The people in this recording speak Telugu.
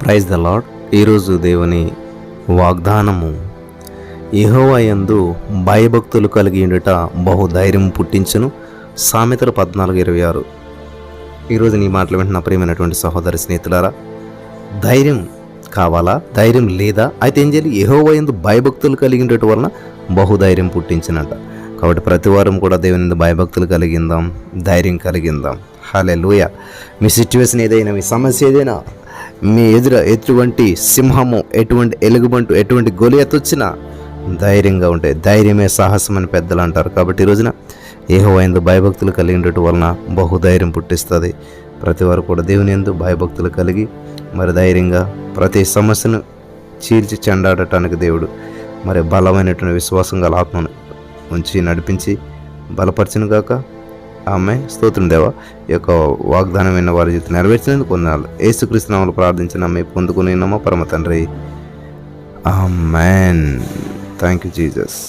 ప్రైజ్ ద లాడ్ ఈరోజు దేవుని వాగ్దానము. యందు భయభక్తులు కలిగి ఉండుట బహుధైర్యం పుట్టించును. సామెతలు పద్నాలుగు ఇరవై ఆరు. ఈరోజు నీ మాటలు వింటున్న ప్రియమైనటువంటి సహోదరి స్నేహితులారా ధైర్యం కావాలా? ధైర్యం లేదా? అయితే ఏం చేయాలి? యహోవయందు భయభక్తులు కలిగి ఉండటం వలన బహుధైర్యం పుట్టించినట. కాబట్టి ప్రతి వారం కూడా దేవుని భయభక్తులు కలిగిందాం ధైర్యం కలిగిందాం హాలే లూయ మీ సిచ్యువేషన్ ఏదైనా మీ సమస్య ఏదైనా మీ ఎదుర ఎటువంటి సింహము ఎటువంటి ఎలుగుబంటు ఎటువంటి గొలియత్ వచ్చినా ధైర్యంగా ఉంటాయి ధైర్యమే సాహసం అని పెద్దలు అంటారు. కాబట్టి ఈ రోజున ఏహోవైందు భయభక్తులు కలిగి ఉండటం వలన బహుధైర్యం పుట్టిస్తుంది. ప్రతి వారు కూడా దేవుని ఎందు భయభక్తులు కలిగి మరి ధైర్యంగా ప్రతి సమస్యను చీల్చి చెండాడటానికి దేవుడు మరి బలమైనటువంటి విశ్వాసం గల ఆత్మను ఉంచి నడిపించి బలపరచును గాక ఆమె స్తోత్రం దేవ. ఈ యొక్క వాగ్దానం విన్న వారి జీవితం నెరవేర్చినందుకు కొన్నాళ్ళు ఏసుక్రీస్తునామలు ప్రార్థించిన మీ పొందుకునేనమ్మా పరమ తండ్రి. ఆమెన్. Thank you Jesus